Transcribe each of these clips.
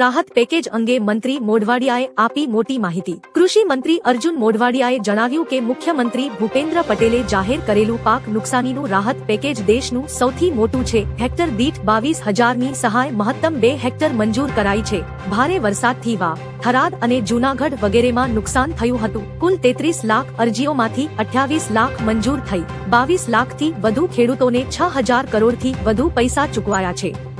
રાહત પેકેજ અંગે મંત્રી મોઢવાડિયાએ આપી મોટી માહિતી. કૃષિ મંત્રી અર્જુન મોઢવાડિયાએ જણાવ્યું કે મુખ્યમંત્રી ભૂપેન્દ્ર પટેલે જાહેર કરેલું પાક નુકસાનીનું રાહત પેકેજ દેશનું સૌથી મોટું છે. હેક્ટર દીઠ બાવીસ હજારની સહાય મહત્તમ બે હેક્ટર મંજૂર કરાઈ છે. ભારે વરસાદથી વા, થરાદ અને જૂનાગઢ વગેરેમાં નુકસાન થયું હતું. કુલ તેત્રીસ લાખ અરજીઓમાંથી અઠ્યાવીસ લાખ મંજૂર થઈ. બાવીસ લાખથી વધુ ખેડૂતોને છ હજાર કરોડથી વધુ પૈસા ચૂકવાયા છે.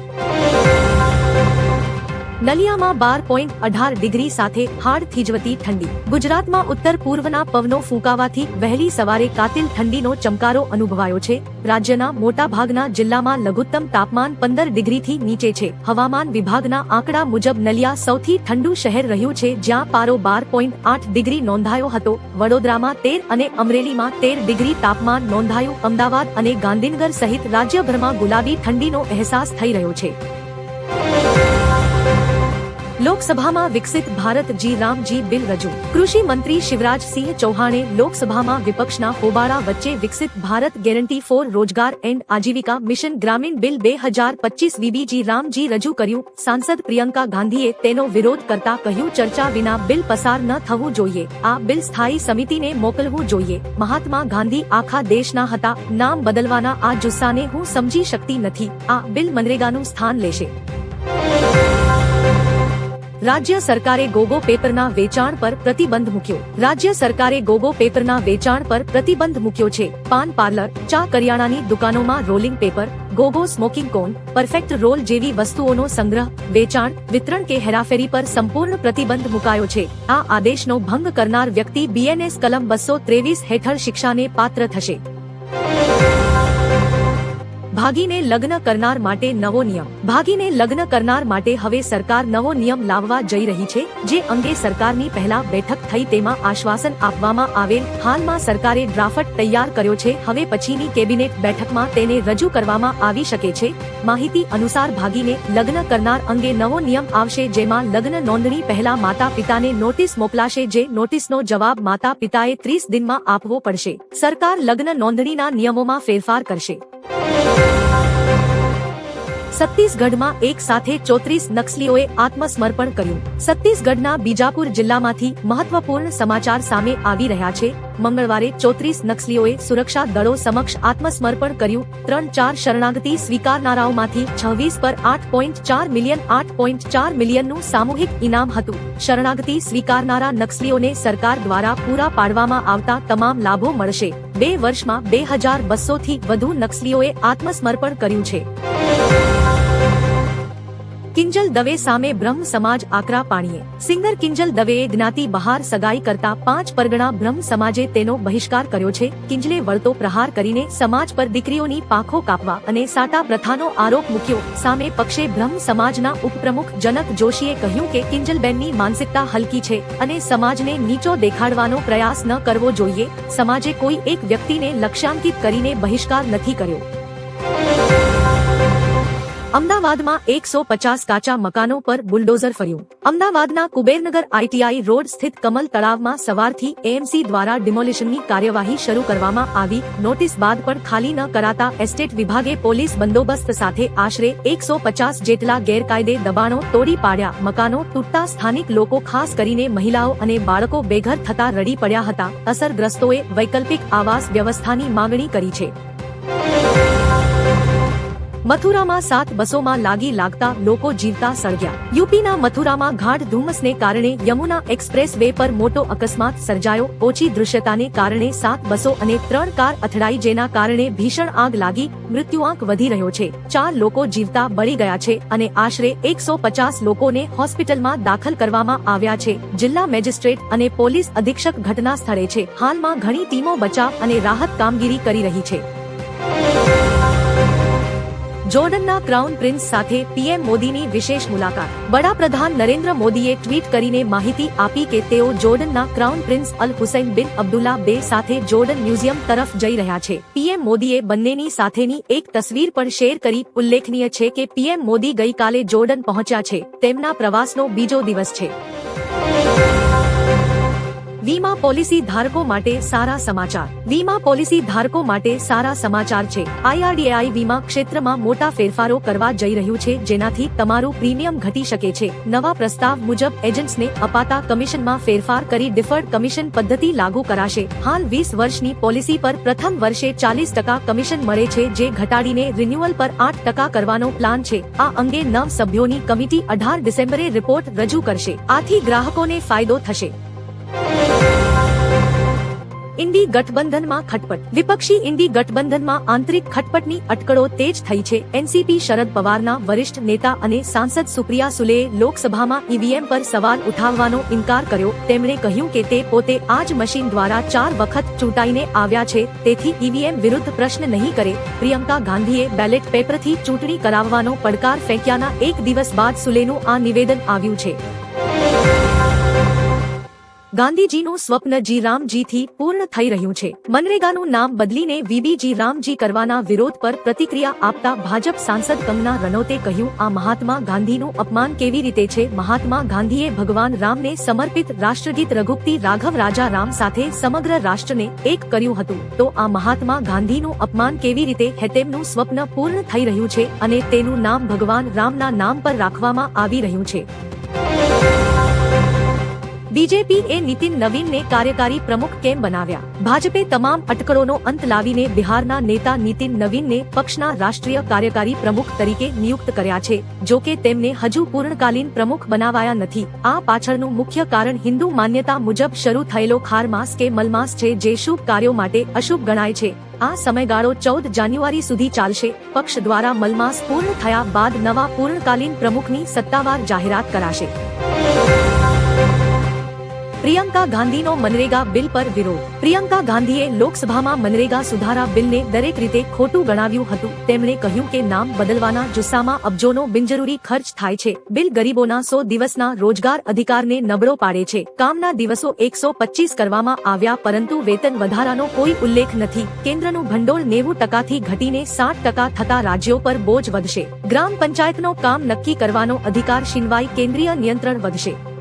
નલિયામાં બાર પોઈન્ટ અઢાર ડિગ્રી સાથે હાડ થીજવતી ઠંડી. ગુજરાતમાં ઉત્તર પૂર્વના પવનો ફૂંકાવાથી વહેલી સવારે કાતિલ ઠંડીનો ચમકારો અનુભવાયો છે. રાજ્યના મોટા ભાગના જિલ્લામાં લઘુત્તમ તાપમાન પંદર ડિગ્રીથી નીચે છે. હવામાન વિભાગના આંકડા મુજબ નલિયા સૌથી ઠંડુ શહેર રહ્યું છે જ્યાં પારો બાર પોઈન્ટ આઠ ડિગ્રી નોંધાયો હતો. વડોદરામાં તેર અને અમરેલીમાં તેર ડિગ્રી તાપમાન નોંધાયું. અમદાવાદ અને ગાંધીનગર સહિત રાજ્યભરમાં ગુલાબી ઠંડીનો અહેસાસ થઈ રહ્યો છે. લોકસભામાં વિકસિત ભારત જી રામજી બિલ રજૂ. કૃષિ મંત્રી શિવરાજસિંહ ચૌહાણે લોકસભામાં વિપક્ષના હોબાળા વચ્ચે Viksit Bharat guarantee for Rozgar and Ajeevika mission Gramin bill બે હજાર પચીસ વીબીજી રામજી રજૂ કર્યું. સાંસદ પ્રિયંકા ગાંધીએ તેનો વિરોધ કરતા કહ્યું, ચર્ચા વિના બિલ પસાર ન થવું જોઈએ. આ બિલ સ્થાયી સમિતિને મોકલવું જોઈએ. મહાત્મા ગાંધી આખા દેશના હતા. નામ બદલવાના આ જુસ્સાને હું સમજી શકતી નથી. આ બિલ મનરેગાનું સ્થાન લેશે. રાજ્ય સરકારે ગોગો પેપરના વેચાણ પર પ્રતિબંધ મૂક્યો. રાજ્ય સરકારે ગોગો પેપરના વેચાણ પર પ્રતિબંધ મૂક્યો છે. પાન પાર્લર, ચા કરિયાણાની દુકાનોમાં rolling paper, Gogo smoking cone perfect roll જેવી વસ્તુઓનો સંગ્રહ, વેચાણ, વિતરણ કે હેરાફેરી પર સંપૂર્ણ પ્રતિબંધ મુકાયો છે. આ આદેશનો ભંગ કરનાર વ્યક્તિ બીએનએસ કલમ બસો ત્રેવીસ હેઠળ શિક્ષાને પાત્ર થશે. ભાગીને લગ્ન કરનાર માટે નવો નિયમ. ભાગીને લગ્ન કરનાર માટે હવે સરકાર નવો નિયમ લાવવા જઈ રહી છે, જે અંગે સરકારની પહેલા બેઠક થઈ તેમાં આશ્વાસન આપવામાં આવેલ. હાલમાં સરકારે ડ્રાફ્ટ તૈયાર કર્યો છે, હવે પછીની કેબિનેટ બેઠકમાં તેને રજૂ કરવામાં આવી શકે છે. માહિતી અનુસાર ભાગીને લગ્ન કરનાર અંગે નવો નિયમ આવશે, જેમાં લગ્ન નોંધણી પહેલા માતા પિતાને નોટિસ મોકલાશે, જે નોટિસનો જવાબ માતા પિતાએ ત્રીસ દિનમાં આપવો પડશે. સરકાર લગ્ન નોંધણીના નિયમોમાં ફેરફાર કરશે. છત્તીસગઢમાં એક સાથે ચોત્રીસ નક્સલીઓએ આત્મસમર્પણ કર્યું. છત્તીસગઢના બીજાપુર જિલ્લામાંથી મહત્વપૂર્ણ સમાચાર સામે આવી રહ્યા છે. મંગળવારે ચોત્રીસ નક્સલીઓએ સુરક્ષા દળો સમક્ષ આત્મસમર્પણ કર્યું. ત્રણ ચાર શરણાગતિ સ્વીકારનારાઓમાંથી છવ્વીસ પર આઠ પોઈન્ટ ચાર મિલિયન, આઠ પોઈન્ટ ચાર મિલિયનનું સામૂહિક ઇનામ હતું. શરણાગતિ સ્વીકારનારા નક્સલીઓને સરકાર દ્વારા પૂરા પાડવામાં આવતા તમામ લાભો મળશે. બે વર્ષમાં બે હજાર બસો થી વધુ નક્સલીઓએ આત્મસમર્પણ કર્યું છે. કિંજલ દવે સામે બ્રહ્મ સમાજ આકરા પાણીએ સિંગર કિંજલ દવેએ જ્ઞાતિ બહાર સગાઈ કરતા પાંચ પરગણા બ્રહ્મ સમાજે તેનો બહિષ્કાર કર્યો છે. કિંજલે વળતો પ્રહાર કરીને સમાજ પર દીકરીઓની પાંખો કાપવા અને સાટા પ્રથાનો આરોપ મૂક્યો. સામે પક્ષે બ્રહ્મ સમાજના ઉપપ્રમુખ જનક જોશીએ કહ્યું કે કિંજલબેનની માનસિકતા હલકી છે અને સમાજને નીચો દેખાડવાનો પ્રયાસ ન કરવો જોઈએ. સમાજે કોઈ એક વ્યક્તિને લક્ષ્યાંકિત કરીને બહિષ્કાર નથી કર્યો. અમદાવાદમાં એકસો પચાસ કાચા મકાનો પર બુલડોઝર ફર્યું. અમદાવાદના કુબેરનગર આઈટીઆઈ રોડ સ્થિત કમલ તળાવમાં સવારથી એએમસી દ્વારા ડિમોલિશનની કાર્યવાહી શરૂ કરવામાં આવી. નોટિસ બાદ પણ ખાલી ન કરાતા એસ્ટેટ વિભાગે પોલીસ બંદોબસ્ત સાથે આશરે એકસો પચાસ જેટલા ગેરકાયદે દબાણો તોડી પાડ્યા. મકાનો તૂટતા સ્થાનિક લોકો ખાસ કરીને મહિલાઓ અને બાળકો બેઘર થતા રડી પડ્યા હતા. અસરગ્રસ્તોએ વૈકલ્પિક આવાસ વ્યવસ્થાની માંગણી કરી છે. મથુરામાં સાત બસોમાં લાગી લાગતા લોકો જીવતા સળગ્યા. યુપીના મથુરામાં ગાઢ ધુમ્મસને કારણે યમુના એક્સપ્રેસ વે પર મોટો અકસ્માત સર્જાયો. ઓછી દૃશ્યતાને કારણે સાત બસો અને ત્રણ કાર અથડાઈ જેના કારણે ભીષણ આગ લાગી, મૃત્યુઆંક વધી રહ્યો છે. ચાર લોકો જીવતા બળી ગયા છે અને આશરે એકસો પચાસ લોકોને હોસ્પિટલમાં દાખલ કરવામાં આવ્યા છે. જિલ્લા મેજિસ્ટ્રેટ અને પોલીસ અધિક્ષક ઘટના સ્થળે છે. હાલમાં ઘણી ટીમો બચાવ અને રાહત કામગીરી કરી રહી છે. જોર્ડનના ક્રાઉન પ્રિન્સ સાથે પીએમ મોદીની વિશેષ મુલાકાત. વડાપ્રધાન નરેન્દ્ર મોદીએ ટ્વીટ કરીને માહિતી આપી કે તેઓ જોર્ડનના crown prince Al Hussein bin Abdullah બે સાથે જોર્ડન મ્યુઝિયમ તરફ જઈ રહ્યા છે. પીએમ મોદીએ બંનેની સાથેની એક તસવીર પણ શેર કરી. ઉલ્લેખનીય છે કે પીએમ મોદી ગઈકાલે જોર્ડન પહોંચ્યા છે. તેમના પ્રવાસનો બીજો દિવસ છે. વીમા પોલિસી ધારકો માટે સારા સમાચાર. વીમા પોલિસી ધારકો માટે સારા સમાચાર છે. આઈઆરડીએઆઈ વીમા ક્ષેત્રમાં મોટા ફેરફારો કરવા જઈ રહ્યું છે, જેનાથી તમારું પ્રીમિયમ ઘટી શકે છે. નવા પ્રસ્તાવ મુજબ એજન્ટ્સને અપાતા કમિશનમાં ફેરફાર કરી ડિફર્ડ કમિશન પદ્ધતિ લાગુ કરાશે. હાલ વીસ વર્ષની પોલિસી પર પ્રથમ વર્ષે ચાલીસ ટકા કમિશન મળે છે, જે ઘટાડીને રિન્યુઅલ પર આઠ ટકા કરવાનો પ્લાન છે. આ અંગે નવ સભ્યોની કમિટી અઢાર ડિસેમ્બરે રિપોર્ટ રજૂ કરશે. આથી ગ્રાહકોને ફાયદો થશે. ઇન્ડી ગઠબંધનમાં ખટપટ. વિપક્ષી ઇન્ડી ગઠબંધનમાં આંતરિક ખટપટની અટકળો તેજ થઈ છે. એનસીપી શરદ પવારના વરિષ્ઠ નેતા અને સાંસદ સુપ્રિયા સુલેએ લોકસભામાં ઈવીએમ પર સવાલ ઉઠાવવાનો ઇનકાર કર્યો. તેમણે કહ્યું કે તે પોતે આ જ મશીન દ્વારા ચાર વખત ચૂંટાઈને આવ્યા છે. તેથી ઈવીએમ વિરુદ્ધ પ્રશ્ન નહીં કરે. પ્રિયંકા ગાંધીએ બેલેટ પેપરથી ચૂંટણી કરાવવાનો પડકાર ફેંક્યાના એક દિવસ બાદ સુલેનું આ નિવેદન આવ્યું છે. ગાંધીજીનું સ્વપ્ન જી રામજીથી પૂર્ણ થઈ રહ્યું છે. મનરેગાનું નામ બદલીને વીબીજી રામજી કરવાના વિરોધ પર પ્રતિક્રિયા આપતા ભાજપ સાંસદ કંગના રનોતે કહ્યું, આ મહાત્મા ગાંધીનું અપમાન કેવી રીતે છે? મહાત્મા ગાંધીએ ભગવાન રામને સમર્પિત રાષ્ટ્રગીત રઘુપતિ રાઘવ રાજા રામ સાથે સમગ્ર રાષ્ટ્રને એક કર્યું હતું. તો આ મહાત્મા ગાંધીનું અપમાન કેવી રીતે હે? તેમનું સ્વપ્ન પૂર્ણ થઈ રહ્યું છે અને તેનું નામ ભગવાન રામના નામ પર રાખવામાં આવી રહ્યું છે. બીજેપી એ નીતિન નવીનને કાર્યકારી પ્રમુખ કેમ બનાવ્યા? ભાજપે તમામ અટકળોનો અંત લાવીને બિહારના નેતા નીતિન નવીનને પક્ષના રાષ્ટ્રીય કાર્યકારી પ્રમુખ તરીકે નિયુક્ત કર્યા છે, જો કે તેમને હજુ પૂર્ણકાલીન પ્રમુખ બનાવાયા નથી. આ પાછળનું મુખ્ય કારણ હિન્દુ માન્યતા મુજબ શરૂ થયેલો ખાર માસ કે મલમાસ છે જે શુભ કાર્યો માટે અશુભ ગણાય છે. આ સમયગાળો ચૌદ જાન્યુઆરી સુધી ચાલશે. પક્ષ દ્વારા મલમાસ પૂર્ણ થયા બાદ નવા પૂર્ણકાલીન પ્રમુખની સત્તાવાર જાહેરાત કરાશે. પ્રિયંકા ગાંધીનો મનરેગા બિલ પર વિરોધ. પ્રિયંકા ગાંધીએ લોકસભામાં મનરેગા સુધારા બિલને દરેક રીતે ખોટું ગણાવ્યું હતું. તેમણે કહ્યું કે નામ બદલવાના જુસ્સામાં અબજોનો બિનજરૂરી ખર્ચ થાય છે. બિલ ગરીબોના સો દિવસના રોજગાર અધિકારને નબળો પાડે છે. કામના દિવસો એકસો પચીસ કરવામાં આવ્યા પરંતુ વેતન વધારાનો કોઈ ઉલ્લેખ નથી. કેન્દ્રનું ભંડોળ નેવું ટકાથી ઘટીને સાત ટકા થતા રાજ્યો પર બોજ વધશે. ગ્રામ પંચાયતનો કામ નક્કી કરવાનો અધિકાર છીનવાઈ કેન્દ્રીય નિયંત્રણ વધશે.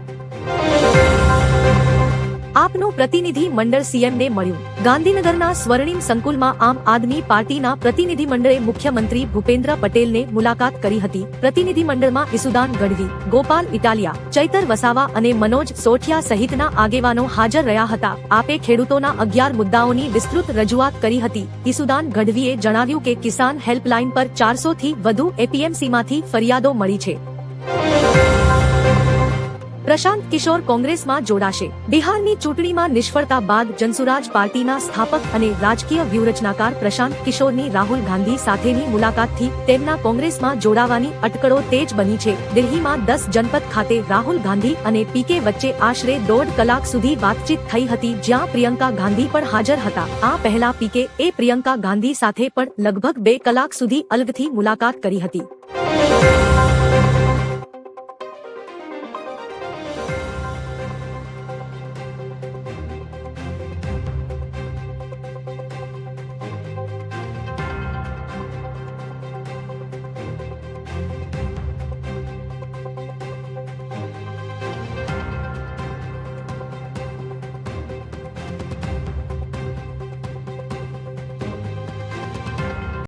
આપનું પ્રતિનિધિ મંડળ સીએમને મળ્યું. ગાંધીનગરના સ્વર્ણિમ સંકુલમાં આમ આદમી પાર્ટીના પ્રતિનિધિ મંડળે મુખ્યમંત્રી ભૂપેન્દ્ર પટેલને મુલાકાત કરી હતી. પ્રતિનિધિ મંડળમાં ઈસુદાન ગઢવી, ગોપાલ ઇટાલિયા, ચૈતર વસાવા અને મનોજ સોઠિયા સહિતના આગેવાનો હાજર રહ્યા હતા. આપે ખેડૂતોના અગિયાર મુદ્દાઓની વિસ્તૃત રજૂઆત કરી હતી. ઈસુદાન ગઢવીએ જણાવ્યું કે કિસાન હેલ્પલાઇન પર ચારસો થી વધુ એપીએમસીમાંથી ફરિયાદો મળી છે. પ્રશાંત કિશોર કોંગ્રેસમાં જોડાશે. બિહારની ચૂંટણીમાં નિષ્ફળતા બાદ જનસુરાજ પાર્ટીના સ્થાપક અને રાજકીય વ્યૂહરચનાકાર પ્રશાંત કિશોરની રાહુલ ગાંધી સાથેની મુલાકાતથી તેમના કોંગ્રેસમાં જોડાવાની અટકળો તેજ બની છે. દિલ્હીમાં દસ જનપદ ખાતે રાહુલ ગાંધી અને પીકે વચ્ચે આશરે દોઢ કલાક સુધી વાતચીત થઈ હતી, જ્યાં પ્રિયંકા ગાંધી પણ હાજર હતા. આ પહેલા પીકે એ પ્રિયંકા ગાંધી સાથે પણ લગભગ બે કલાક સુધી અલગથી મુલાકાત કરી હતી.